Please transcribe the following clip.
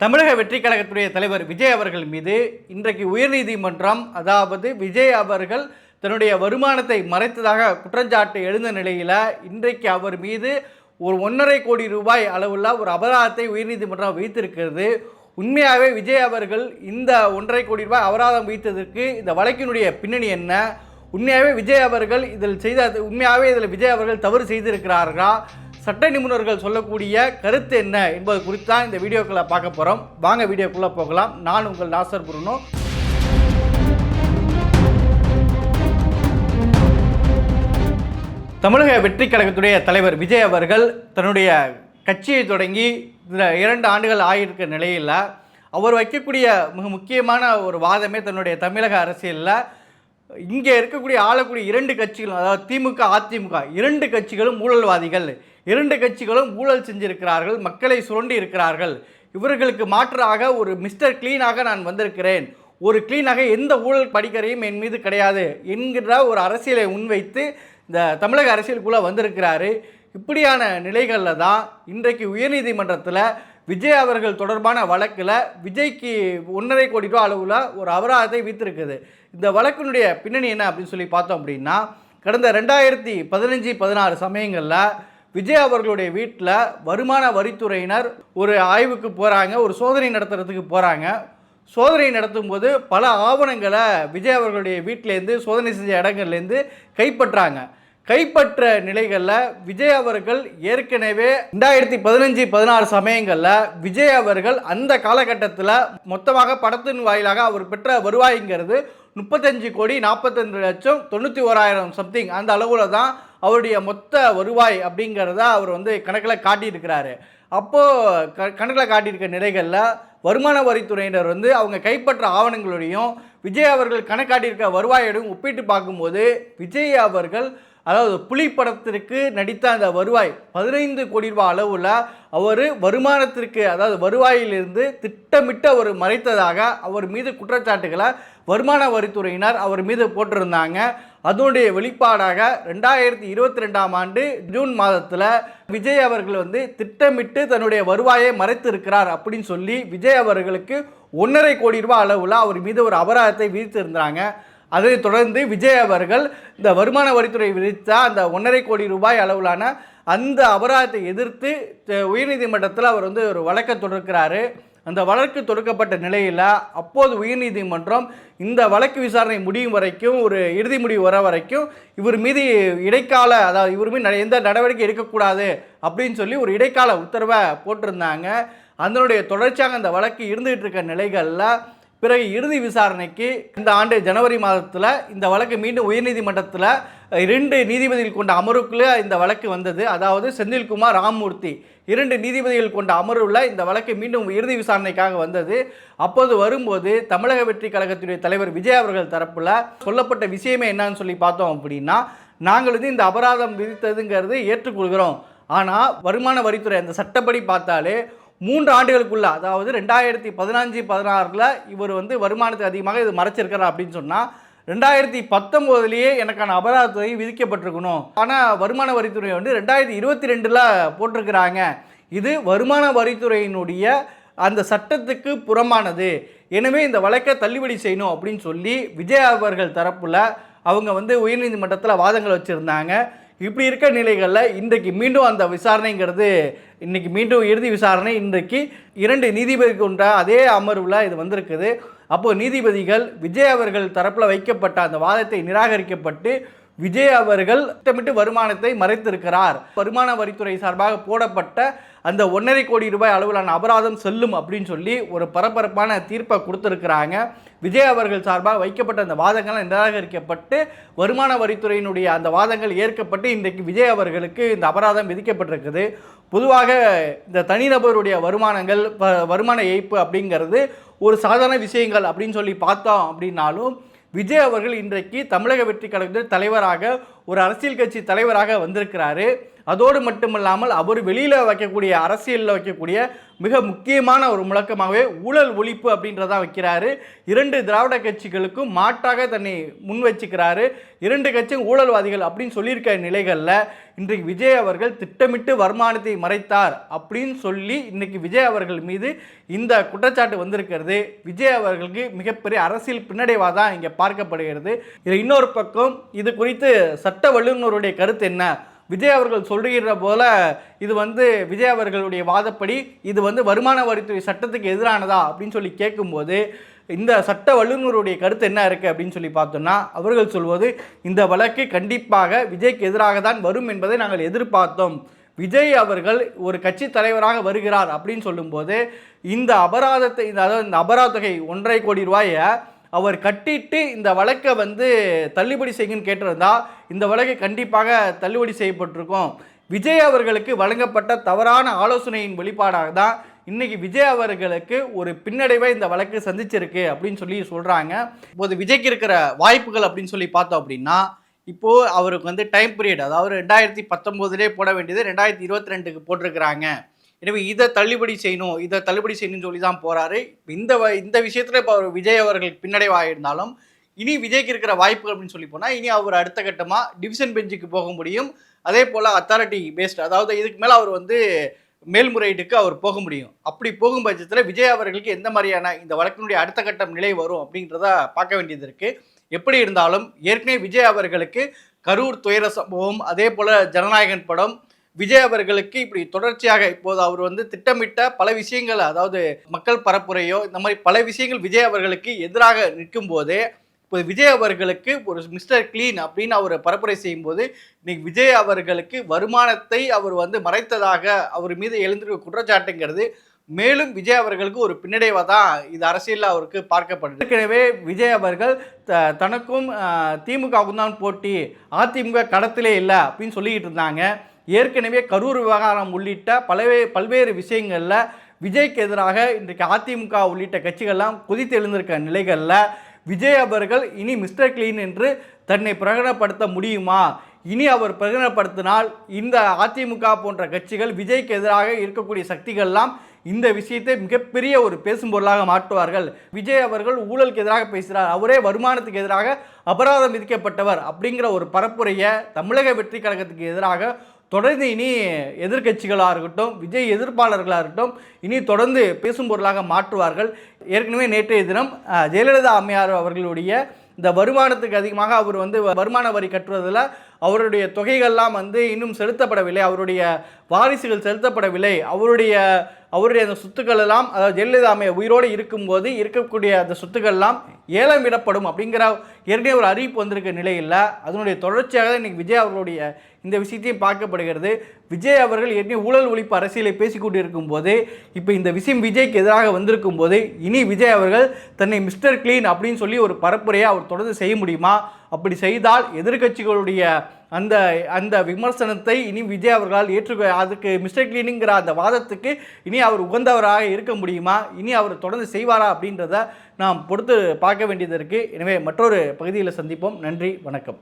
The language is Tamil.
தமிழக வெற்றி கழகத்துடைய தலைவர் விஜய் அவர்கள் மீது இன்றைக்கு உயர்நீதிமன்றம் அதாவது விஜய் அவர்கள் தன்னுடைய வருமானத்தை மறைத்ததாக குற்றஞ்சாட்டு எழுந்த நிலையில் இன்றைக்கு அவர் மீது ஒரு ஒன்றரை கோடி ரூபாய் அளவுள்ள ஒரு அபராதத்தை உயர்நீதிமன்றம் வைத்திருக்கிறது உண்மையாகவே விஜய் அவர்கள் இந்த ஒன்றரை கோடி ரூபாய் அபராதம் வைத்ததற்கு இந்த வழக்கினுடைய பின்னணி என்ன? உண்மையாகவே விஜய் அவர்கள் இதில் செய்த உண்மையாகவே இதில் விஜய் அவர்கள் தவறு செய்திருக்கிறார்களா? சட்ட நிபுணர்கள் சொல்லக்கூடிய கருத்து என்ன என்பது குறித்து தான் இந்த வீடியோக்களை பார்க்க போகிறோம் வாங்க வீடியோக்குள்ளே போகலாம். நான் உங்கள் நாசர் புருனோ. தமிழக வெற்றி கழகத்துடைய தலைவர் விஜய் அவர்கள் தன்னுடைய கட்சியை தொடங்கி இந்த இரண்டு ஆண்டுகள் ஆகியிருக்க நிலையில் அவர் வைக்கக்கூடிய மிக முக்கியமான ஒரு வாதமே தன்னுடைய தமிழக அரசியலில். இங்கே இருக்கக்கூடிய ஆளக்கூடிய இரண்டு கட்சிகளும் அதாவது திமுக அதிமுக இரண்டு கட்சிகளும் ஊழல்வாதிகள். இரண்டு கட்சிகளும் ஊழல் செஞ்சிருக்கிறார்கள் மக்களை சுரண்டி இருக்கிறார்கள். இவர்களுக்கு மாற்றாக ஒரு மிஸ்டர் கிளீனாக நான் வந்திருக்கிறேன். ஒரு கிளீனாக எந்த ஊழல் படிக்கரையும் என் மீது கிடையாது என்கிற ஒரு அரசியலை முன்வைத்து இந்த தமிழக அரசியலுக்குள்ளே வந்திருக்கிறாரு. இப்படியான நிலைகளில் தான் இன்றைக்கு உயர்நீதிமன்றத்தில் விஜய் அவர்கள் தொடர்பான வழக்கில் விஜய்க்கு ஒன்றரை கோடி ரூபா அளவில் ஒரு அபராதத்தை வித்திருக்குது இந்த வழக்கினுடைய பின்னணி என்ன அப்படின்னு சொல்லி பார்த்தோம் அப்படின்னா கடந்த ரெண்டாயிரத்தி பதினஞ்சு பதினாறு சமயங்களில் விஜய் அவர்களுடைய வீட்டில் வருமான வரித்துறையினர் ஒரு ஆய்வுக்கு போகிறாங்க ஒரு சோதனை நடத்துறதுக்கு போகிறாங்க சோதனை நடத்தும் போது பல ஆவணங்களை விஜய் அவர்களுடைய வீட்டிலேருந்து சோதனை செஞ்ச இடங்கள்லேருந்து கைப்பற்றாங்க. கைப்பற்ற நிலைகளில் விஜய் அவர்கள் ஏற்கனவே ரெண்டாயிரத்தி பதினஞ்சு பதினாறு சமயங்களில் விஜய் அவர்கள் அந்த காலகட்டத்தில் மொத்தமாக படத்தின் வாயிலாக அவர் பெற்ற வருவாய்ங்கிறது முப்பத்தஞ்சு கோடி நாற்பத்தஞ்சு லட்சம் தொண்ணூற்றி ஓராயிரம் சம்திங் அந்த அளவில் தான் அவருடைய மொத்த வருவாய் அப்படிங்கிறத அவர் வந்து கணக்கில் காட்டியிருக்கிறாரு. அப்போது க கணக்கில் காட்டியிருக்க நிலைகளில் வருமான வரித்துறையினர் வந்து அவங்க கைப்பற்ற ஆவணங்களோடையும் விஜய் அவர்கள் கணக்காட்டியிருக்க வருவாயோடையும் ஒப்பிட்டு பார்க்கும்போது விஜய் அவர்கள் அதாவது புலி படத்திற்கு நடித்த அந்த வருவாய் பதினைந்து கோடி ரூபாய் அளவில் அவர் வருமானத்திற்கு அதாவது வருவாயிலிருந்து திட்டமிட்டு அவர் மறைத்ததாக அவர் மீது குற்றச்சாட்டுகளை வருமான வரித்துறையினர் அவர் மீது போட்டிருந்தாங்க. அதனுடைய வெளிப்பாடாக ரெண்டாயிரத்தி இருபத்தி ரெண்டாம் ஆண்டு ஜூன் மாதத்தில் விஜய் அவர்கள் வந்து திட்டமிட்டு தன்னுடைய வருவாயை மறைத்திருக்கிறார் அப்படின்னு சொல்லி விஜய் அவர்களுக்கு ஒன்றரை கோடி ரூபாய் அளவில் அவர் மீது ஒரு அபராதத்தை விதித்திருந்தாங்க. அதைத் தொடர்ந்து விஜய் அவர்கள் இந்த வருமான வரித்துறை விதித்த அந்த ஒன்றரை கோடி ரூபாய் அளவிலான அந்த அபராதத்தை எதிர்த்து உயர்நீதிமன்றத்தில் அவர் வந்து ஒரு வழக்கை தொடர்க்கிறாரு அந்த வழக்கு தொடுக்கப்பட்ட நிலையில் அப்போது உயர்நீதிமன்றம் இந்த வழக்கு விசாரணை முடியும் வரைக்கும் ஒரு இறுதி முடிவு வர வரைக்கும் இவர் மீது இடைக்கால அதாவது இவர் மீது எந்த நடவடிக்கை எடுக்கக்கூடாது அப்படின்னு சொல்லி ஒரு இடைக்கால உத்தரவை போட்டிருந்தாங்க. அதனுடைய தொடர்ச்சியாக அந்த வழக்கு இருந்துகிட்டு இருக்க நிலைகளில் பிறகு இறுதி விசாரணைக்கு இந்த ஆண்டு ஜனவரி மாதத்தில் இந்த வழக்கு மீண்டும் உயர்நீதிமன்றத்தில் இரண்டு நீதிபதிகள் கொண்ட அமர்வுக்குள்ளே இந்த வழக்கு வந்தது. அதாவது செந்தில்குமார் ராமமூர்த்தி இரண்டு நீதிபதிகள் கொண்ட அமர்வில் இந்த வழக்கு மீண்டும் இறுதி விசாரணைக்காக வந்தது. அப்போது வரும்போது தமிழக வெற்றி கழகத்தினுடைய தலைவர் விஜய் அவர்கள் தரப்பில் சொல்லப்பட்ட விஷயமே என்னன்னு சொல்லி பார்த்தோம் அப்படின்னா நாங்கள் வந்து இந்த அபராதம் விதித்ததுங்கிறது ஏற்றுக்கொள்கிறோம். ஆனால் வருமான வரித்துறை அந்த சட்டப்படி பார்த்தாலே மூன்று ஆண்டுகளுக்குள்ள அதாவது ரெண்டாயிரத்தி பதினஞ்சு பதினாறில் இவர் வந்து வருமானத்தை அதிகமாக இது மறைச்சிருக்கிறார் அப்படின்னு சொன்னால் ரெண்டாயிரத்தி பத்தொம்போதுலேயே எனக்கான அபராத தொகை விதிக்கப்பட்டிருக்கணும். ஆனால் வருமான வரித்துறை வந்து ரெண்டாயிரத்தி இருபத்தி ரெண்டில் போட்டிருக்கிறாங்க. இது வருமான வரித்துறையினுடைய அந்த சட்டத்துக்கு புறமானது. எனவே இந்த வழக்கை தள்ளுபடி செய்யணும் அப்படின்னு சொல்லி விஜய் அவர்கள் தரப்பில் அவங்க வந்து உயர்நீதிமன்றத்தில் வாதங்கள் வச்சுருந்தாங்க. இப்படி இருக்க நிலைகளில் இன்றைக்கு மீண்டும் அந்த விசாரணைங்கிறது இன்றைக்கி மீண்டும் இறுதி விசாரணை இன்றைக்கு இரண்டு நீதிபதி கொண்ட அதே அமர்வில் இது வந்திருக்குது. அப்போது நீதிபதிகள் விஜய் அவர்கள் தரப்பில் வைக்கப்பட்ட அந்த வாதத்தை நிராகரிக்கப்பட்டு விஜய் அவர்கள் திட்டமிட்டு வருமானத்தை மறைத்திருக்கிறார். வருமான வரித்துறை சார்பாக போடப்பட்ட அந்த ஒன்றரை கோடி ரூபாய் அளவிலான அபராதம் செல்லும் அப்படின்னு சொல்லி ஒரு பரபரப்பான தீர்ப்பை கொடுத்துருக்குறாங்க. விஜய் அவர்கள் சார்பாக வைக்கப்பட்ட அந்த வாதங்கள் நிராகரிக்கப்பட்டு வருமான வரித்துறையினுடைய அந்த வாதங்கள் ஏற்கப்பட்டு இன்றைக்கு விஜய் அவர்களுக்கு இந்த அபராதம் விதிக்கப்பட்டிருக்குது. பொதுவாக இந்த தனிநபருடைய வருமானங்கள் வருமான ஏய்ப்பு அப்படிங்கிறது ஒரு சாதாரண விஷயங்கள் அப்படின்னு சொல்லி பார்த்தோம் அப்படின்னாலும் விஜய் அவர்கள் இன்றைக்கு தமிழக வெற்றி கழகத்தின் தலைவராக ஒரு அரசியல் கட்சி தலைவராக வந்திருக்கிறாரு. அதோடு மட்டுமில்லாமல் அவர் வெளியில் வைக்கக்கூடிய அரசியலில் வைக்கக்கூடிய மிக முக்கியமான ஒரு முழக்கமாகவே ஊழல் ஒழிப்பு அப்படின்றதா வைக்கிறாரு. இரண்டு திராவிட கட்சிகளுக்கும் மாற்றாக தன்னை முன் வச்சுக்கிறாரு. இரண்டு கட்சியும் ஊழல்வாதிகள் அப்படின்னு சொல்லியிருக்க நிலைகளில் இன்றைக்கு விஜய் அவர்கள் திட்டமிட்டு வருமானத்தை மறைத்தார் அப்படின்னு சொல்லி இன்றைக்கு விஜய் அவர்கள் மீது இந்த குற்றச்சாட்டு வந்திருக்கிறது. விஜய் அவர்களுக்கு மிகப்பெரிய அரசியல் பின்னடைவாக தான் இங்கே பார்க்கப்படுகிறது. இதில் இன்னொரு பக்கம் இது குறித்து சட்ட வல்லுநருடைய கருத்து என்ன? விஜய் அவர்கள் சொல்லுகிற போல இது வந்து விஜய் அவர்களுடைய வாதப்படி இது வந்து வருமான வரித்துறை சட்டத்துக்கு எதிரானதா அப்படின்னு சொல்லி கேட்கும்போது இந்த சட்ட வல்லுநருடைய கருத்து என்ன இருக்குது அப்படின்னு சொல்லி பார்த்தோம்னா அவர்கள் சொல்வது இந்த வழக்கு கண்டிப்பாக விஜய்க்கு எதிராக தான் வரும் என்பதை நாங்கள் எதிர்பார்த்தோம். விஜய் அவர்கள் ஒரு கட்சி தலைவராக வருகிறார் அப்படின்னு சொல்லும்போது இந்த அபராதத்தை இந்த அதாவது இந்த அபராத தொகை ஒன்றரை கோடி ரூபாயை அவர் கட்டிட்டு இந்த வழக்கை வந்து தள்ளுபடி செய்யுங்கன்னு கேட்டிருந்தா இந்த வழக்கு கண்டிப்பாக தள்ளுபடி செய்யப்பட்டிருக்கும். விஜய் அவர்களுக்கு வழங்கப்பட்ட தவறான ஆலோசனையின் வெளிப்பாடாக தான் இன்னைக்கு விஜய் அவர்களுக்கு ஒரு பின்னடைவை இந்த வழக்கு சந்திச்சிருக்கு அப்படின்னு சொல்லி சொல்கிறாங்க இப்போது விஜய்க்கு இருக்கிற வாய்ப்புகள் அப்படின்னு சொல்லி பார்த்தோம் அப்படின்னா இப்போது அவருக்கு வந்து டைம் பீரியட் அதாவது ரெண்டாயிரத்தி பத்தொம்போதுலேயே போட வேண்டியது ரெண்டாயிரத்தி இருபத்தி ரெண்டுக்கு போட்டிருக்கிறாங்க. எனவே இதை தள்ளுபடி செய்யணும் இதை தள்ளுபடி செய்யணும்னு சொல்லி தான் போகிறாரு இந்த வ- இந்த விஷயத்தில் இப்போ அவர் விஜய் அவர்கள் பின்னடைவாயிருந்தாலும் இனி விஜய்க்கு இருக்கிற வாய்ப்புகள் அப்படின்னு சொல்லி போனால் இனி அவர் அடுத்த கட்டமாக டிவிஷன் பெஞ்சுக்கு போக முடியும். அதே போல் அத்தாரிட்டி பேஸ்ட் அதாவது இதுக்கு மேலே அவர் வந்து மேல்முறையீட்டுக்கு அவர் போக முடியும். அப்படி போகும் பட்சத்தில் விஜய் அவர்களுக்கு எந்த மாதிரியான இந்த வழக்கினுடைய அடுத்த கட்டம் நிலை வரும் அப்படின்றத பார்க்க வேண்டியது இருக்குது எப்படி இருந்தாலும் ஏற்கனவே விஜய் அவர்களுக்கு கரூர் துயர சம்பவம் அதே போல் ஜனநாயகன் படம் விஜய் அவர்களுக்கு இப்படி தொடர்ச்சியாக இப்போது அவர் வந்து திட்டமிட்ட பல விஷயங்கள் அதாவது மக்கள் பரப்புரையோ இந்த மாதிரி பல விஷயங்கள் விஜய் அவர்களுக்கு எதிராக நிற்கும் போதே இப்போ விஜய் அவர்களுக்கு ஒரு மிஸ்டர் கிளீன் அப்படின்னு அவர் பரப்புரை செய்யும்போது இன்னைக்கு விஜய் அவர்களுக்கு வருமானத்தை அவர் வந்து மறைத்ததாக அவர் மீது எழுந்திருக்க குற்றச்சாட்டுங்கிறது மேலும் விஜய் அவர்களுக்கு ஒரு பின்னடைவாக தான் இது அரசியலில் அவருக்கு பார்க்கப்படுது. ஏற்கனவே விஜய் அவர்கள் த தனக்கும் திமுகவுக்கும் தான் போட்டி அதிமுக கடத்திலே இல்லை அப்படின்னு சொல்லிக்கிட்டு இருந்தாங்க. ஏற்கனவே கரூர் விவகாரம் உள்ளிட்ட பலவே பல்வேறு விஷயங்களில் விஜய்க்கு எதிராக இன்றைக்கு அதிமுக உள்ளிட்ட கட்சிகள்லாம் குதித்து எழுந்திருக்க நிலைகளில் விஜய் அவர்கள் இனி மிஸ்டர் கிளீன் என்று தன்னை பிரகடனப்படுத்த முடியுமா? இனி அவர் பிரகடனப்படுத்தினால் இந்த அதிமுக போன்ற கட்சிகள் விஜய்க்கு எதிராக இருக்கக்கூடிய சக்திகள்லாம் இந்த விஷயத்தை மிகப்பெரிய ஒரு பேசும் பொருளாக மாற்றுவார்கள். விஜய் அவர்கள் ஊழலுக்கு எதிராக பேசுகிறார். அவரே வருமானத்துக்கு எதிராக அபராதம் விதிக்கப்பட்டவர் அப்படிங்கிற ஒரு பரப்புரையை தமிழக வெற்றி கழகத்துக்கு எதிராக தொடர்ந்து இனி எதிர்க்கட்சிகளாக இருக்கட்டும் விஜய் எதிர்ப்பாளர்களாக இருக்கட்டும் இனி தொடர்ந்து பேசும் பொருளாக மாற்றுவார்கள். ஏற்கனவே நேற்றைய தினம் ஜெயலலிதா அம்மையார் அவர்களுடைய இந்த வருமானத்துக்கு அதிகமாக அவர் வந்து வருமான வரி கட்டுவதில் அவருடைய தொகைகள்லாம் வந்து இன்னும் செலுத்தப்படவில்லை. அவருடைய வாரிசுகள் செலுத்தப்படவில்லை. அவருடைய அவருடைய அந்த சொத்துக்கள் எல்லாம் அதாவது ஜெயலலிதா அம்மையை உயிரோடு இருக்கும்போது இருக்கக்கூடிய அந்த சொத்துக்கள்லாம் ஏலம் விடப்படும் அப்படிங்கிற ஏற்கனவே ஒரு அறிவிப்பு வந்திருக்க நிலையில் அதனுடைய தொடர்ச்சியாக தான் இன்றைக்கி விஜய் அவர்களுடைய இந்த விஷயத்தையும் பார்க்கப்படுகிறது. விஜய் அவர்கள் ஏற்கனவே ஊழல் ஒழிப்பு அரசியலை பேசிக்கொண்டு இருக்கும்போது இப்போ இந்த விஷயம் விஜய்க்கு எதிராக வந்திருக்கும் போது இனி விஜய் அவர்கள் தன்னை மிஸ்டர் கிளீன் அப்படின்னு சொல்லி ஒரு பரப்புரையை அவர் தொடர்ந்து செய்ய முடியுமா? அப்படி செய்தால் எதிர்க்கட்சிகளுடைய அந்த அந்த விமர்சனத்தை இனி விஜய் அவர்களால் ஏற்றுக்க அதுக்கு மிஸ்டர் கிளீனிங்கிற அந்த வாதத்துக்கு இனி அவர் உகந்தவராக இருக்க முடியுமா? இனி அவர் தொடர்ந்து செய்வாரா அப்படின்றத நாம் பொறுத்து பார்க்க வேண்டியது இருக்குது எனவே மற்றொரு பகுதியில் சந்திப்போம். நன்றி வணக்கம்.